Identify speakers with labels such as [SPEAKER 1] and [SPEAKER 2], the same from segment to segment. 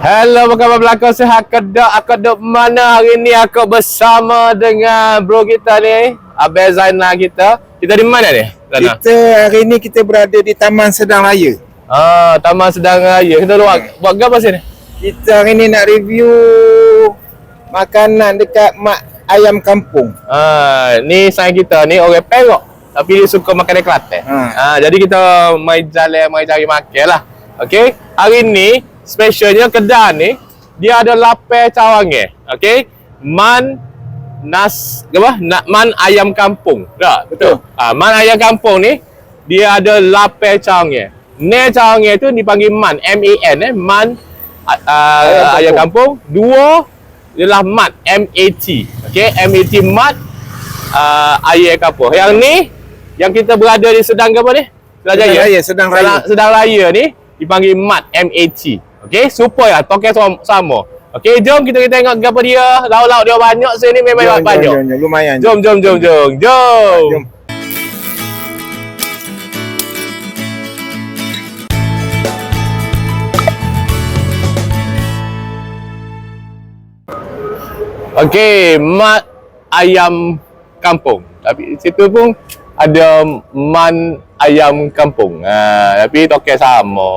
[SPEAKER 1] Hello, apa khabar belakang sihat kedak? Aku mana hari ni? Aku bersama dengan bro kita ni, Abel Zainal kita. Kita di mana ni? Zainal?
[SPEAKER 2] Kita hari ni kita berada di Taman Sedang Raya.
[SPEAKER 1] Ah, Taman Sedang Raya. Kita buat buat apa sini?
[SPEAKER 2] Kita hari ni nak review makanan dekat mak ayam kampung.
[SPEAKER 1] Ah, ni saya kita ni orang Perak. Tapi dia suka makan di Kelantan.
[SPEAKER 2] Ha.
[SPEAKER 1] Ah, jadi kita mai jalan, mai cari makan lah. Okey. Hari ni specialnya kedai ni dia ada lapar cawangan. Okey. Man nas apa? Nak man ayam kampung. Tak?
[SPEAKER 2] Betul.
[SPEAKER 1] Ah, man ayam kampung ni dia ada lapar cawangan. Ne cawangan tu dipanggil man, M A N eh, man uh,
[SPEAKER 2] Ayam
[SPEAKER 1] ayam,
[SPEAKER 2] kampung.
[SPEAKER 1] kampung. Dua ialah mat, M A T. Okey, M A T mat uh, ayam kampung. Yang ni yang kita berada di sedang apa ni? Sedang
[SPEAKER 2] Sedang. Raya, Sedang Raya.
[SPEAKER 1] Sedang, sedang raya ni dipanggil mat, M A T. Okey, supaya token sama. sama. Okey, jom kita kita tengok apa dia. Lauk-lauk dia banyak sini memang
[SPEAKER 2] Jom,
[SPEAKER 1] banyak.
[SPEAKER 2] jom, jom, jom. Lumayan.
[SPEAKER 1] Jom, jom, jom, jom. Jom.
[SPEAKER 2] Jom.
[SPEAKER 1] Okey, mat ayam kampung. Tapi situ pun ada man ayam kampung. Ha, tapi token sama.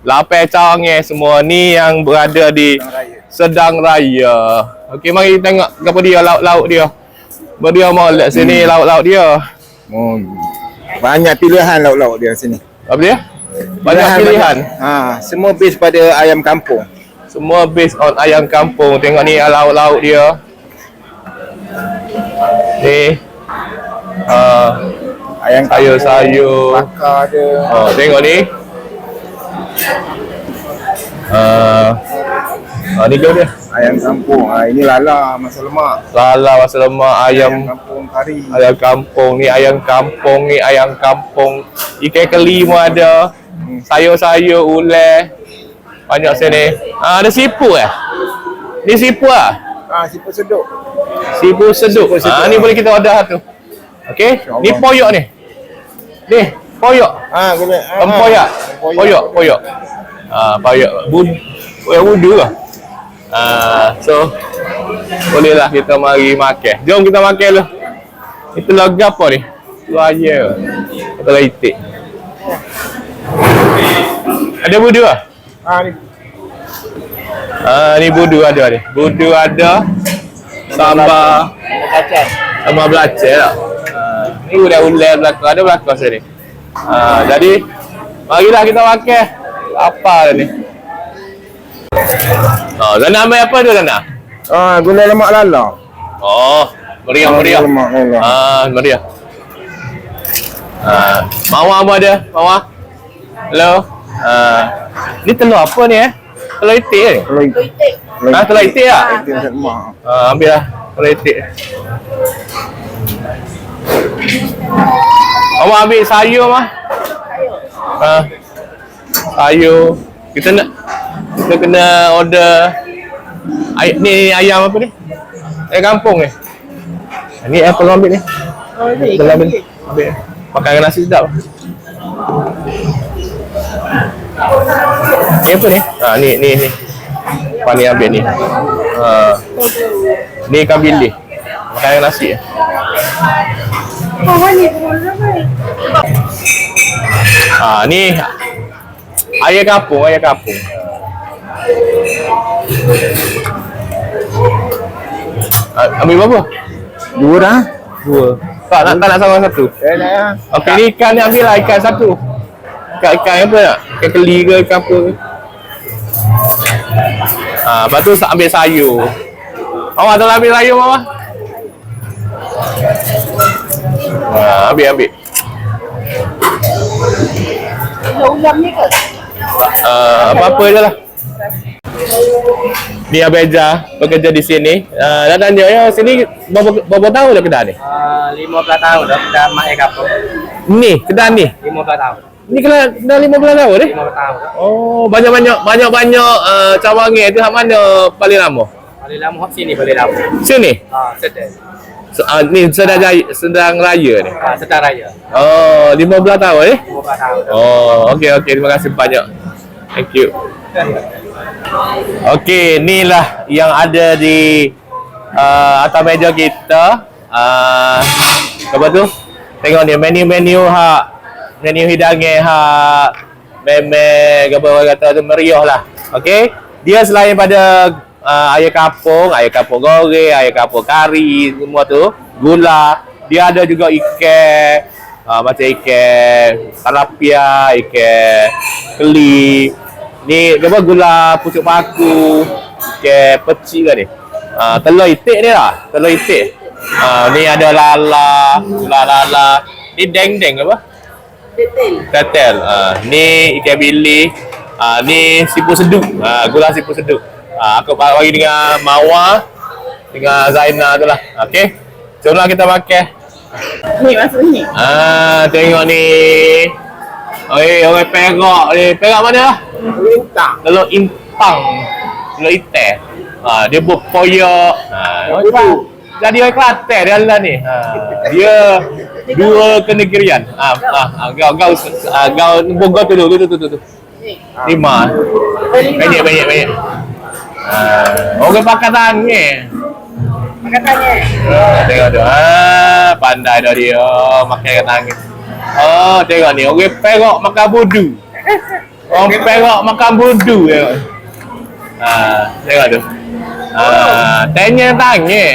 [SPEAKER 1] Lapar cawangan semua ni yang berada di
[SPEAKER 2] Sedang Raya.
[SPEAKER 1] Raya. Okey, mari tengok apa dia lauk-lauk dia. Berdia mau lihat sini lauk-lauk dia.
[SPEAKER 2] Oh, banyak pilihan lauk-lauk dia sini.
[SPEAKER 1] Apa dia? Banyak pilihan.
[SPEAKER 2] Ha, semua base pada ayam kampung.
[SPEAKER 1] Semua based on ayam kampung. Tengok ni lauk-lauk dia. Ni. Uh,
[SPEAKER 2] Ayam.
[SPEAKER 1] Sayur-sayur.
[SPEAKER 2] Bakar ada.
[SPEAKER 1] Oh, tengok ni. Uh, ah, ni dia?
[SPEAKER 2] Ayam kampung. Ha, ini lala masa lemak.
[SPEAKER 1] Lala masa lemak ayam
[SPEAKER 2] kampung kari.
[SPEAKER 1] ayam kampung ni ayam kampung ni ayam kampung ikan keli pun ada sayur-sayur ulai banyak sini ah, ada sipu eh ni sipu ah
[SPEAKER 2] Ah, seduk.
[SPEAKER 1] sipu seduk
[SPEAKER 2] Sipu seduk.
[SPEAKER 1] ah, ni boleh kita order satu okey
[SPEAKER 2] InsyaAllah.
[SPEAKER 1] ni poyok ni ni poyok.
[SPEAKER 2] Ah, boleh. Ah,
[SPEAKER 1] tempoyak
[SPEAKER 2] tempoyak.
[SPEAKER 1] poyok poyok. Ah poyok. Bud poyok wudu lah. Ah, so bolehlah kita mari makan. Jom kita makan dulu ni telur apa ni? Telur ayam telur itik ada budu lah
[SPEAKER 2] Ah, ni.
[SPEAKER 1] ah, ni budu ada ni. Budu ada sambal
[SPEAKER 2] Kacang.
[SPEAKER 1] sama belacan lah. Uh, ni udah ulai belakang, ada belakang sini. Uh, jadi, marilah kita makan. Apa ni? Oh, Zana ambil apa tu Zana?
[SPEAKER 2] Ah, gula lemak lala.
[SPEAKER 1] Oh, meriah, meriah.
[SPEAKER 2] Lemak lala.
[SPEAKER 1] Ah, meriah. Ah, Mawar apa ada? Mawar? Hello? Ah, ni telur apa ni eh? Telur itik ni?
[SPEAKER 2] Kalau itik.
[SPEAKER 1] Ah, telur itik lah?
[SPEAKER 2] Itik lemak.
[SPEAKER 1] Ah, ambil lah telur itik. Awak ambil sayur mah? Ah, sayur. Kita nak kita kena order ay, ni, ni ayam apa ni? Ayam kampung ni. Ni apa kau ambil ni?
[SPEAKER 3] Oh, ni ikan
[SPEAKER 1] ambil. Makan dengan nasi sedap. Ni apa ni? Ha ni ni ni. Apa ni ambil ni? Ha. Ni ikan bilis. Makan dengan nasi. Ha ni ayam kampung, ayam kampung. Ha, ambil berapa?
[SPEAKER 2] Dua dah.
[SPEAKER 1] Dua. Tak nak tak nak sama satu.
[SPEAKER 2] Eh, nak ya.
[SPEAKER 1] Okey ni ikan ni ambil lah ikan satu. Ikan ikan apa nak? Ikan keli ke ikan apa ke? Ha, lepas tu ambil sayur. Awak tak nak ambil sayur mama? Ha, ambil ambil.
[SPEAKER 3] Ulam ni ke?
[SPEAKER 1] Uh, apa-apa je lah. Ni Abeja bekerja di sini. Uh, dah tanya ya sini berapa, berapa tahun dah kedai ni?
[SPEAKER 4] Uh, 15 tahun dah dah mak kapur.
[SPEAKER 1] Ni kedai ni.
[SPEAKER 4] 15 tahun.
[SPEAKER 1] Ni kedai dah 15 tahun ni.
[SPEAKER 4] 15 tahun.
[SPEAKER 1] Oh, banyak-banyak banyak-banyak uh, cawangan tu hak mana paling lama?
[SPEAKER 4] Paling lama hot sini paling lama.
[SPEAKER 1] Sini.
[SPEAKER 4] Ha, sedar.
[SPEAKER 1] So, uh, ni sedang jaya, sedang raya ni.
[SPEAKER 4] Ha, sedar raya.
[SPEAKER 1] Oh, 15 tahun eh?
[SPEAKER 4] 15 tahun.
[SPEAKER 1] Oh, okey okey terima kasih banyak. Thank you. Okey, inilah yang ada di uh, atas meja kita. Uh, apa tu? Tengok ni menu-menu ha menu hidangan ha meme apa orang kata tu meriah lah. Okey. Dia selain pada uh, ayam kapung, ayam kapung goreng, ayam kapung kari semua tu, gula, dia ada juga ikan uh, macam ikan tilapia, ikan keli. Ni apa gula pucuk paku, ikan peci ke ni? Uh, telur itik ni lah, telur itik. Uh, ni ada lala, gula lala. Ni deng-deng apa?
[SPEAKER 3] Detail.
[SPEAKER 1] Tetel. Uh, ni ikan bilik. Uh, ni siput seduk. Uh, gula siput seduk. Uh, aku bagi dengan Mawar dengan Zaina tu lah. Okey. Jom lah kita makan.
[SPEAKER 3] Ni masuk ni.
[SPEAKER 1] Ah, tengok ni. Oi, orang perak ni. Perak mana?
[SPEAKER 2] Lintang.
[SPEAKER 1] Telur impang. Telur itik. Ha, dia berpoyak. Ha,
[SPEAKER 2] Oh, itu.
[SPEAKER 1] jadi orang Kelantan dia lah ni. Ha, dia dua kenegerian. Ha, ha, ha, kau kau ha, kau Bogor tu tu tu tu.
[SPEAKER 3] Ni.
[SPEAKER 1] Lima. Banyak banyak banyak. Ha, orang Pakatan ni.
[SPEAKER 3] Makan tanya.
[SPEAKER 1] Ha, tengok tu. Ha, pandai dah dia makan kat tangan. Oh, tengok ni. Orang Perak makan budu. Orang Perak makan budu tengok. Ha, tengok tu. Ha, tanya. Tanya.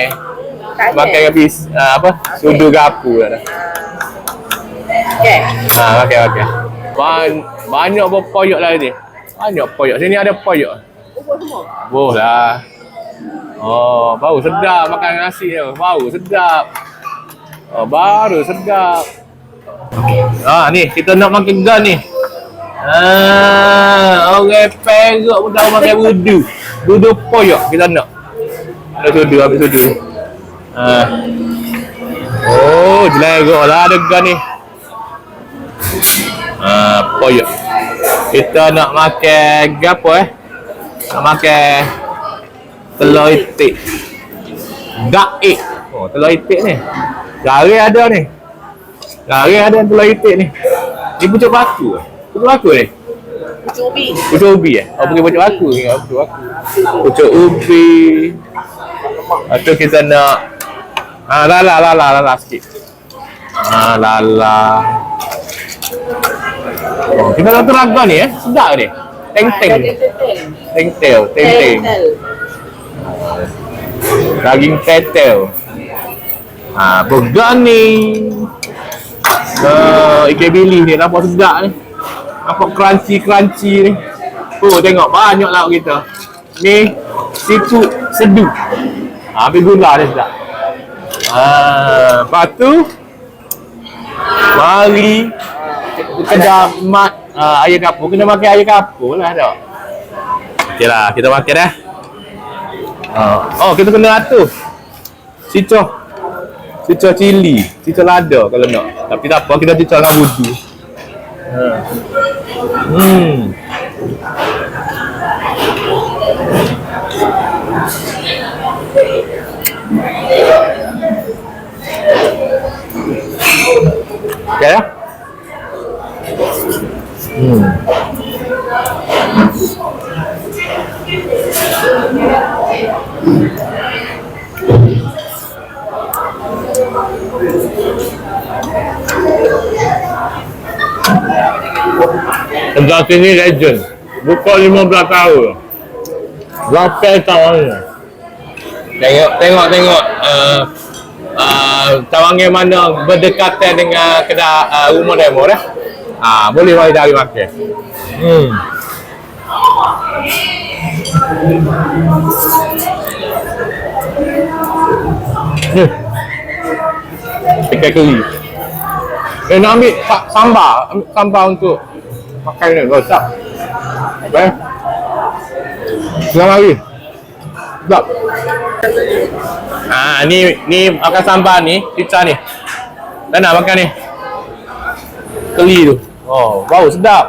[SPEAKER 1] Makan habis ha, apa? Sudu gapu dah.
[SPEAKER 3] Okay.
[SPEAKER 1] Ha, makan makan. Ban banyak berpoyak lah ni. Banyak poyak. Sini ada poyak.
[SPEAKER 3] Semua.
[SPEAKER 1] Boh lah. Oh, bau sedap makan nasi tu. Bau sedap. Oh, baru sedap. Ah, ni kita nak makan gan ni. Ah, orang perak pun tahu makan budu. Budu poyak kita nak. Ada sudu, habis sudu. Ah. Oh, jelegok lah ada gan ni. Ah, poyak. Kita nak makan gapo eh? Nak makan telur itik. Gaik. Oh, telur itik ni. Gari ada ni. Gari ada telur itik ni. Ni pucuk paku. Pucuk paku ni.
[SPEAKER 3] Cubi.
[SPEAKER 1] Pucuk ubi eh? Oh, bukan pucuk paku ni. Oh, Pucuk paku. Pucuk ubi. Lepas tu kita nak Ah, lala, lala, lala sikit. Ah, lala. Oh, kita nak teraga ni eh. Sedap ni. Teng-teng.
[SPEAKER 3] Detail.
[SPEAKER 1] Teng-tel, teng-teng. Daging tetel. Ha, burger ni. Uh, ikan bili ni nampak sedap ni. Nampak crunchy-crunchy ni. Oh, tengok banyak lauk kita. Ni seafood sedu. Ha, habis gula dia sedap. Ha, lepas tu mari kedai mat uh, ayam kapur kena makan ayam kapur lah tak. Okey lah, kita makan dah. Uh, oh, kita kena atur. Cicah. Cicah cili. Cicah lada kalau nak. Tapi tak apa, kita cicah dengan budu. Uh. Hmm. Okey dah? Hmm. Sebelah sini legend. Buka 15 tahun. Berapa tahun ni? Tengok, tengok, tengok. Uh, uh, tawangan mana berdekatan dengan kedai uh, rumah demo dah. Ah, boleh mari dari makan. Hmm. Ikan keri. Eh, nak ambil sa- sambal. Ambil sambal untuk makan ni. Rosak. Baik. Selamat lagi. Sedap. Ah, ni ni makan sambal ni, pizza ni. Dah nak makan ni. Keli tu. Oh, bau sedap.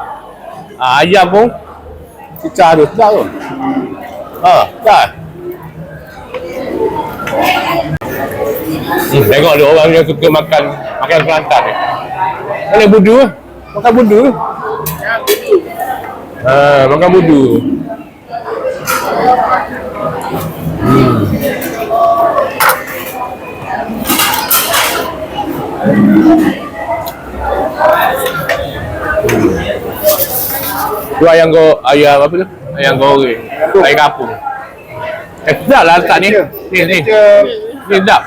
[SPEAKER 1] Ah, ayam pun pizza tu sedap tu. Ha, dah. Hmm, tengok dia orang yang suka makan makan Kelantan ni. Mana budu eh? Makan budu. Ha, makan budu. Tu ayam go ayam apa tu? Ayam goreng. Ayam kampung. Eh, sedap lah letak ni. Ni, ni. Ni sedap.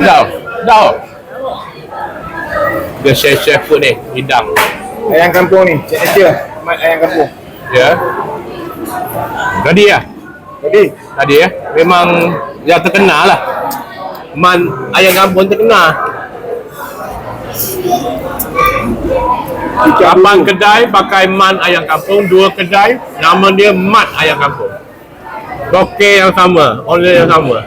[SPEAKER 1] Sedap. Sedap. Dia chef-chef pun ni. Hidang.
[SPEAKER 2] Ayam kampung ni. Cik Asia. Ayam kampung.
[SPEAKER 1] Ya. Tadi ya?
[SPEAKER 2] Jadi,
[SPEAKER 1] Tadi ya. Memang yang terkenal lah. Man ayam kampung terkenal. Lapan kedai pakai man ayam kampung, dua kedai nama dia mat ayam kampung. Toke yang sama, owner yang sama.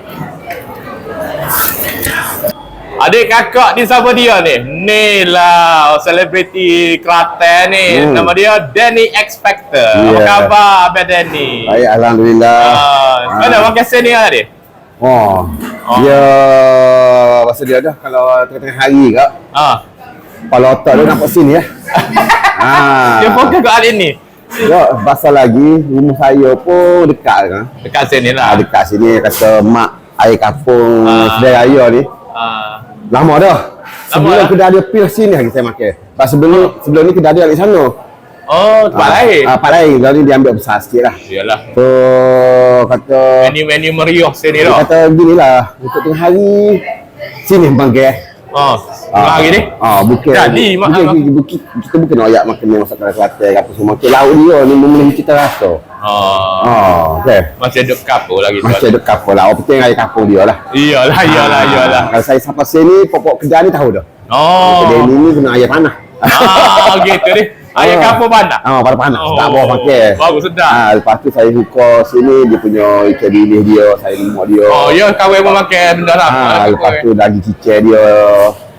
[SPEAKER 1] Adik kakak ni siapa dia ni? Ni lah selebriti Kelantan ni.
[SPEAKER 5] Hmm.
[SPEAKER 1] Nama dia Danny X Factor. Apa
[SPEAKER 5] Yeah.
[SPEAKER 1] khabar Abang Danny?
[SPEAKER 5] Baik, Alhamdulillah.
[SPEAKER 1] Ah, mana orang kesen ni ada?
[SPEAKER 5] Oh,
[SPEAKER 1] Oh.
[SPEAKER 5] dia masa dia dah kalau tengah-tengah hari ke,
[SPEAKER 1] Ah,
[SPEAKER 5] kepala otak dia nampak sini ya. ha.
[SPEAKER 1] dia fokus ke hari ni.
[SPEAKER 5] Ya, pasal lagi rumah saya pun dekat kan.
[SPEAKER 1] Dekat sini
[SPEAKER 5] Ha,
[SPEAKER 1] lah.
[SPEAKER 5] dekat sini kata mak air kampung
[SPEAKER 1] Ah.
[SPEAKER 5] sedaya raya ni.
[SPEAKER 1] Ah,
[SPEAKER 5] Lama dah. Sebelum
[SPEAKER 1] lah.
[SPEAKER 5] kedai dia pil sini lagi saya makan. Lepas sebelum ni, sebelum ni kedai dia di sana.
[SPEAKER 1] oh, tempat lain.
[SPEAKER 5] Ah, tempat lain. Lalu dia ambil besar sikit lah.
[SPEAKER 1] Yalah.
[SPEAKER 5] So, kata
[SPEAKER 1] Menu-menu meriah sini
[SPEAKER 5] dia
[SPEAKER 1] dah.
[SPEAKER 5] kata gini lah. Untuk tengah hari, sini panggil.
[SPEAKER 1] Oh, tengah hari ni.
[SPEAKER 5] Ah, bukan.
[SPEAKER 1] Jadi, mak-
[SPEAKER 5] bukan, bukan, bukan, kita bukan nak ayak makan masak kalau Kelantan ke apa semua. Makan lauk dia ni memang kita rasa.
[SPEAKER 1] Oh,
[SPEAKER 5] Ah, okey.
[SPEAKER 1] masih ada kapur lagi tu.
[SPEAKER 5] Macam ada kapal lah. Orang penting air kapal dia lah.
[SPEAKER 1] Iyalah, iyalah,
[SPEAKER 5] Ah,
[SPEAKER 1] iyalah.
[SPEAKER 5] Kalau saya sampai sini, pokok kedai ni tahu dah.
[SPEAKER 1] Oh.
[SPEAKER 5] Kedai ni ni kena air panah.
[SPEAKER 1] Ah, gitu ni. Ayam
[SPEAKER 5] Ah.
[SPEAKER 1] kapur panas.
[SPEAKER 5] Ah, pada panas.
[SPEAKER 1] Oh,
[SPEAKER 5] Tak bawa pakai.
[SPEAKER 1] bagus, sedap.
[SPEAKER 5] Ah, lepas tu saya buka sini dia punya ikan bilis dia, saya lemak dia.
[SPEAKER 1] Oh, ya kawan pun makan benda lah.
[SPEAKER 5] Ah, lepas tu daging cicir dia.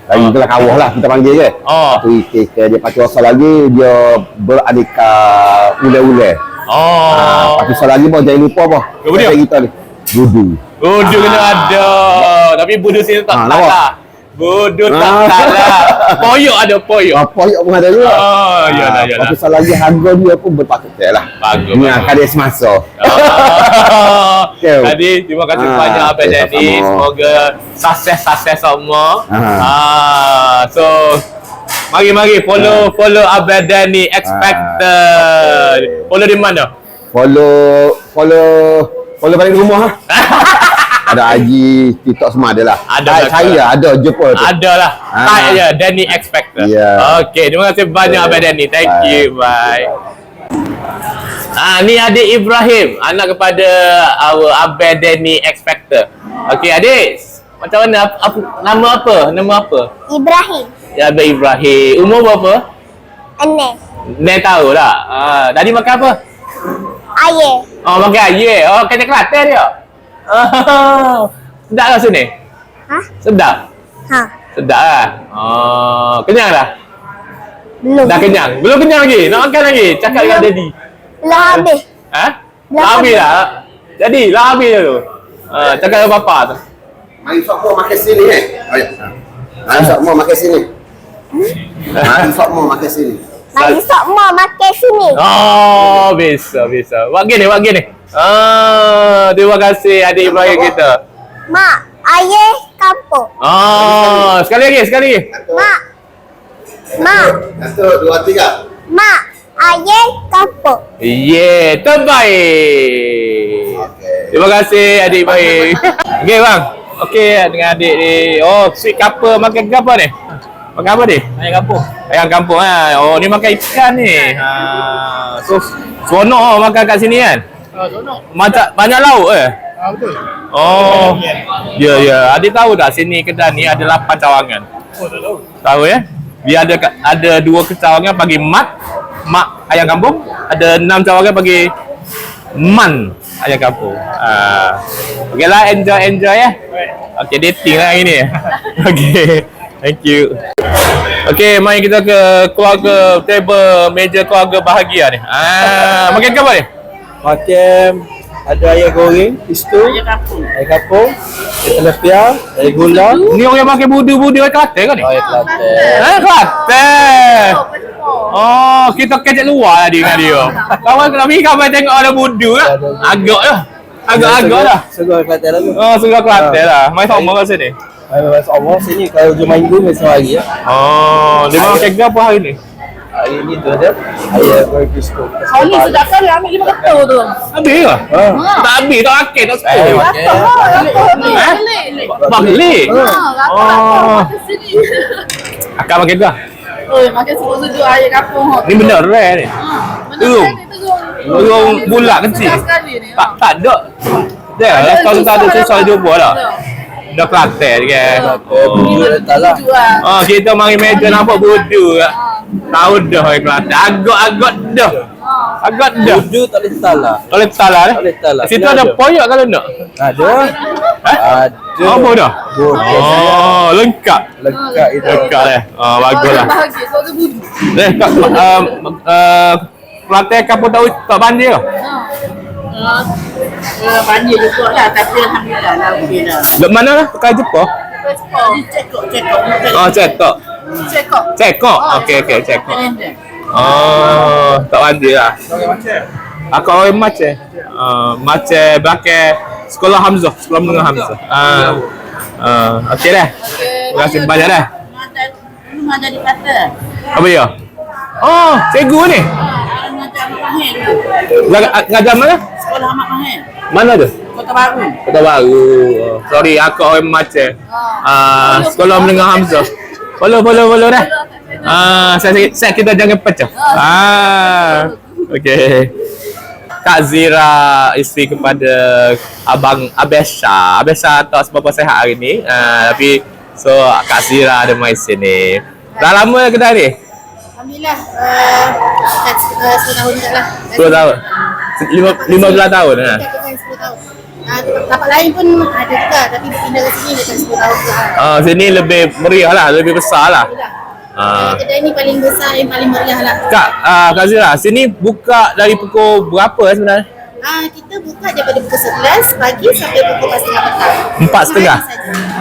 [SPEAKER 5] Daging
[SPEAKER 1] Ah.
[SPEAKER 5] kelah kawah lah kita panggil ke.
[SPEAKER 1] Oh.
[SPEAKER 5] Lepas tu ikan dia pakai rasa lagi dia beraneka ule-ule.
[SPEAKER 1] Oh.
[SPEAKER 5] Ah, lepas tu satu lagi pun jangan lupa apa. Saya kita ni. Budu.
[SPEAKER 1] Budu kena ada. Tapi budu sini tak
[SPEAKER 5] Ah,
[SPEAKER 1] tak lah. Budu tak
[SPEAKER 5] Ah.
[SPEAKER 1] tak lah. Poyok ada poyok.
[SPEAKER 5] Apa yang pun ada juga.
[SPEAKER 1] Oh, iyalah,
[SPEAKER 5] Ah,
[SPEAKER 1] iyalah.
[SPEAKER 5] Lepas tu satu lagi harga dia pun berpakaian lah.
[SPEAKER 1] Bagus,
[SPEAKER 5] Ni
[SPEAKER 1] bagus.
[SPEAKER 5] akan dia semasa.
[SPEAKER 1] Ah.
[SPEAKER 5] Okay.
[SPEAKER 1] Jadi terima kasih
[SPEAKER 5] Ah,
[SPEAKER 1] banyak Abang
[SPEAKER 5] okay, sama-sama.
[SPEAKER 1] Semoga sukses-sukses semua.
[SPEAKER 5] Ah.
[SPEAKER 1] Ah, so mari-mari follow follow Abang Danny Expected. Follow di mana?
[SPEAKER 5] Follow, follow, follow balik rumah lah. ada IG, TikTok semua ada lah.
[SPEAKER 1] Ada
[SPEAKER 5] Saya-
[SPEAKER 1] belakang.
[SPEAKER 5] Saya ada, jumpa tu.
[SPEAKER 1] Ada lah.
[SPEAKER 5] Ah.
[SPEAKER 1] Tag je Danny Expected.
[SPEAKER 5] Ya.
[SPEAKER 1] Okay, terima kasih banyak
[SPEAKER 5] Okay.
[SPEAKER 1] Abang Danny. Thank
[SPEAKER 5] Bye.
[SPEAKER 1] you. Bye. Ah, ni adik Ibrahim, anak kepada our Abang Danny Expected. Okay, adik. Macam mana? Apa, apa, nama apa? Nama apa?
[SPEAKER 6] Ibrahim
[SPEAKER 1] Ya, Abang Ibrahim. Umur berapa?
[SPEAKER 6] Ane
[SPEAKER 1] Dah tahu lah. Ah, tadi makan apa?
[SPEAKER 6] Aye
[SPEAKER 1] Oh, makan ayam. Oh, kacang Kelantan dia. Oh, sedap lah sini?
[SPEAKER 6] Hah?
[SPEAKER 1] Sedap?
[SPEAKER 6] Ha
[SPEAKER 1] Sedap lah. Oh, kenyang dah?
[SPEAKER 6] Belum
[SPEAKER 1] Dah kenyang? Belum kenyang lagi? Nak makan lagi? Cakap dengan
[SPEAKER 6] Belum.
[SPEAKER 1] daddy.
[SPEAKER 6] Belum habis
[SPEAKER 1] Ha?
[SPEAKER 6] Dah
[SPEAKER 1] Dah habis dah? Jadi, dah habis dah tu. Ah, cakap dengan bapa tu.
[SPEAKER 5] Mari mau makan sini eh. Oh, ya. Mari mau makan sini. Mari mau makan sini.
[SPEAKER 6] Mari mau makan sini
[SPEAKER 1] Oh, bisa, bisa. Buat gini, buat gini. Ah, terima kasih adik Ibrahim kita.
[SPEAKER 6] Mak Aye kampung
[SPEAKER 1] Oh, sekali lagi, sekali lagi.
[SPEAKER 6] Mak Mak
[SPEAKER 5] Satu, dua, tiga.
[SPEAKER 6] Mak Aye kampung
[SPEAKER 1] Yeah, terbaik.
[SPEAKER 5] Okey.
[SPEAKER 1] Terima kasih adik Ibrahim. Okey bang. Okey dengan adik ni. Oh, sweet couple makan ke apa ni? Makan apa ni?
[SPEAKER 4] Ayam kampung.
[SPEAKER 1] Ayam kampung ha. Oh, ni makan ikan ni. Ha. So, seronok oh, makan kat sini kan?
[SPEAKER 4] Tolong.
[SPEAKER 1] Macam banyak lauk eh?
[SPEAKER 4] Ah, betul.
[SPEAKER 1] Oh. Ya, ya. Adik tahu tak sini kedai ni ada 8 cawangan.
[SPEAKER 4] Oh, tak tahu.
[SPEAKER 1] Tahu ya? Dia ada ada dua kecawangan bagi mat, mak ayam kampung. Ada enam cawangan bagi man ayam kampung. Ah. Okey lah, enjoy enjoy ya. Okey, dating lah hari ni. Okey. Thank you. Okey, mari kita ke keluarga table meja keluarga bahagia ni. Ah, makan ke apa ni?
[SPEAKER 7] Makan ada ayam goreng, pistu,
[SPEAKER 3] Ayam kampung.
[SPEAKER 7] ayam kampung, ayam telepia, ayam gula,
[SPEAKER 1] Ni orang makan budu-budu ayam Kelantan kan ni?
[SPEAKER 7] ayam Kelantan.
[SPEAKER 1] Ah, Kelantan.
[SPEAKER 3] Oh.
[SPEAKER 1] Oh, kita kecek luar tadi dengan dia. Kawan kami kawan tengok ada budu lah. Agak lah. Agak-agak lah.
[SPEAKER 7] Segar Kelantan lah tu.
[SPEAKER 1] Oh, suka Kelantan lah. Mai sama kat sini.
[SPEAKER 7] Mas Allah sini kalau jumpa minggu besok hari ya.
[SPEAKER 1] Oh, dia makan ke apa hari ni?
[SPEAKER 7] Hari ni tu ada ayah goreng biskut.
[SPEAKER 3] Hari ni sedap kali ambil lima ketul tu.
[SPEAKER 1] Habis ke?
[SPEAKER 7] Ha.
[SPEAKER 1] Tak habis, tak makan, tak
[SPEAKER 7] Eh,
[SPEAKER 1] sepuluh.
[SPEAKER 7] makan.
[SPEAKER 1] Eh? Balik. Oh,
[SPEAKER 3] Makan sini.
[SPEAKER 1] akan makan ke?
[SPEAKER 3] Oh, makan sejuk-sejuk ayam kampung.
[SPEAKER 1] Ni benda rare ni. Terung. Terung bulat kecil.
[SPEAKER 3] sekali ni.
[SPEAKER 1] Tak, tak ada. Dah, lah kalau tak ada susah jumpa lah. Dah Kelantan kan.
[SPEAKER 7] Oh, bulu letak lah.
[SPEAKER 1] Oh, kita mari meja nampak budu kat. Tahu dah orang Kelantan. Agak-agak dah. Agak dah.
[SPEAKER 7] Budu tak boleh letak lah.
[SPEAKER 1] Tak boleh tak lah
[SPEAKER 7] Tak boleh tak lah.
[SPEAKER 1] Situ ada poyak kalau nak.
[SPEAKER 7] Ada.
[SPEAKER 1] Eh?
[SPEAKER 7] Ada.
[SPEAKER 1] Apa dah? Oh, lengkap.
[SPEAKER 7] Lengkap itu.
[SPEAKER 1] Lengkap lah. Oh, bagus lah.
[SPEAKER 3] Bahagia, ke budu.
[SPEAKER 1] Eh, kat, um, uh, Kelantan kampung tahu tak banjir ke?
[SPEAKER 3] Uh, banjir juga lah, tapi Alhamdulillah lah, okey dah.
[SPEAKER 1] Dek mana lah? Pakai Jepang?
[SPEAKER 3] Di cekok, cekok.
[SPEAKER 1] Oh, cetok.
[SPEAKER 3] Cekok.
[SPEAKER 1] Cekok? Okey, okey, cekok. Oh, tak banjir lah. Aku orang Maceh. Uh, Maceh belakang sekolah Hamzah, sekolah menengah Hamzah. Ah. Uh, okey dah. Terima kasih banyak dah.
[SPEAKER 3] Belum ada di kata.
[SPEAKER 1] Apa dia? Oh, cikgu ni.
[SPEAKER 3] Ah, Ngajar
[SPEAKER 1] mana?
[SPEAKER 3] Sekolah Ahmad Mahir.
[SPEAKER 1] Mana tu?
[SPEAKER 3] Kota Baru.
[SPEAKER 1] Kota Baru. Oh, sorry, aku orang Maceh. Ah, sekolah menengah Hamzah. Follow, follow, follow dah. Ah, saya, saya kita jangan pecah. Ah, okey. Kak Zira isteri kepada abang Abesha. Abesha tak seberapa sehat hari ni. Ah, tapi so Kak Zira ada mai sini. Dah lama kedai ni?
[SPEAKER 3] Alhamdulillah. Uh, kat uh, 10 tahun kat lah.
[SPEAKER 1] 10 tahun. Lima, lima belas tahun.
[SPEAKER 3] Kita 10 tahun. Uh, tempat lain pun ada juga tapi pindah ke sini dekat 10 tahun juga.
[SPEAKER 1] Ah, sini lebih meriah lah, lebih besar lah. Ah.
[SPEAKER 3] Kedai ni paling besar yang paling meriah lah.
[SPEAKER 1] Kak, uh, Kak Zira, sini buka dari pukul berapa sebenarnya?
[SPEAKER 3] Ah, kita buka daripada pukul 11 pagi sampai pukul 4.30 petang.
[SPEAKER 1] Empat setengah?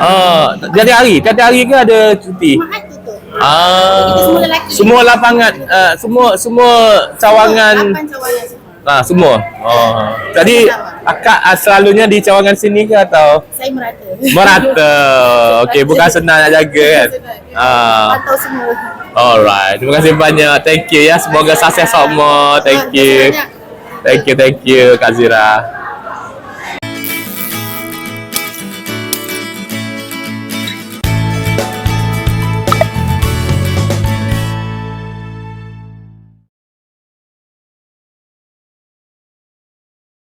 [SPEAKER 1] Oh, tiap hari? Tiap hari ke ada cuti?
[SPEAKER 3] Jumaat tutup.
[SPEAKER 1] Ah.
[SPEAKER 3] Kita semua lelaki.
[SPEAKER 1] Semua lapangan, uh, semua semua cawangan,
[SPEAKER 3] Lapan cawangan.
[SPEAKER 1] Ah semua. Oh. Jadi akak ah, selalunya di cawangan sini ke atau
[SPEAKER 3] Saya merata.
[SPEAKER 1] merata? Okey, bukan senang nak jaga kan? Ah.
[SPEAKER 3] Pantau semua.
[SPEAKER 1] Alright, terima kasih banyak. Thank you ya. Semoga sukses semua. Thank you. Thank you, thank you Kak Zira.